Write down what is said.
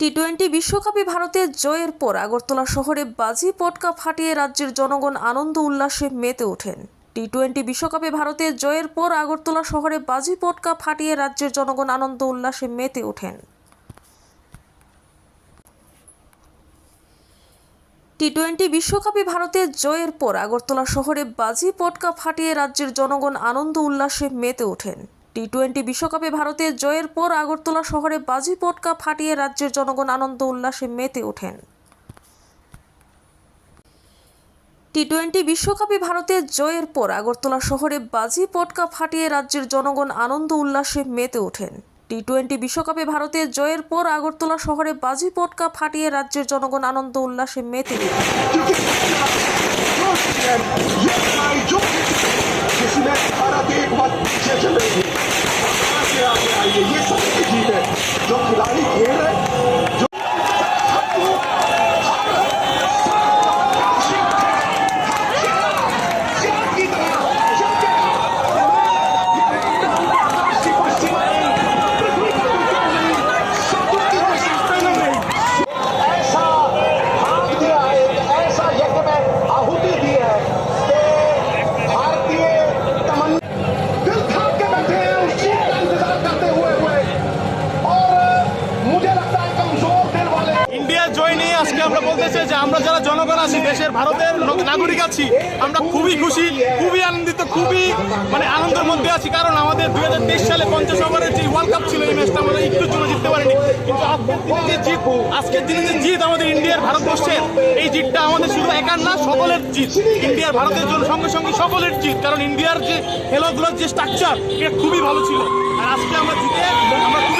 T twenty বিশ্বকাপে ভারতের জয়ের পর আগরতলা শহরে বাজি পটকা ফাটিয়ে রাজ্যের জনগণ আনন্দ উল্লাসে মেতে ওঠেন। টি টোয়েন্টি বিশ্বকাপে ভারতের জয়ের পর আগরতলা শহরে বাজি পটকা ফাটিয়ে রাজ্যের জনগণ আনন্দ উল্লাসে মেতে ওঠেন। টি টোয়েন্টি বিশ্বকাপে ভারতের জয়ের পর আগরতলা শহরে বাজি পটকা ফাটিয়ে রাজ্যের জনগণ আনন্দ উল্লাসে মেতে ওঠেন। টি টোয়েন্টি বিশ্বকাপে ভারতের জয়ের পর আগরতলা শহরে বাজি পটকা ফাটিয়ে রাজ্যের জনগণ আনন্দ উল্লাসে মেতে ওঠেন টি টোয়েন্টি বিশ্বকাপে ভারতের জয়ের পর আগরতলা শহরে বাজি পটকা ফাটিয়ে রাজ্যের জনগণ আনন্দ উল্লাসে মেতে ওঠেন টি টোয়েন্টি বিশ্বকাপে ভারতের জয়ের পর আগরতলা শহরে বাজি পটকা ফাটিয়ে রাজ্যের জনগণ আনন্দ উল্লাসে মেতে ওঠেন আমরা বলতে চাই যে আমরা যারা জনগণ আছি, দেশের, ভারতের নাগরিক আছি, আমরা খুবই খুশি, খুবই আনন্দিত, খুবই মানে আনন্দের মধ্যে আছি। কারণ আমাদের দুই হাজার তেইশ সালে পঞ্চাশ ওভারের যে ওয়ার্ল্ড কাপ ছিল, এই ম্যাচটা আমরা একটু জন্য জিততে পারিনি। কিন্তু আজকের দিনে যে জিত, আজকের দিনে যে জিত আমাদের ইন্ডিয়ার, ভারতবর্ষের, এই জিতটা আমাদের শুধু একার না, সকলের জিত। ইন্ডিয়ার, ভারতের জন্য সঙ্গে সঙ্গে সকলের জিত। কারণ ইন্ডিয়ার যে খেলাধুলার যে স্ট্রাকচার এটা খুবই ভালো ছিল। আর আজকে আমরা জিতে, আমরা খুব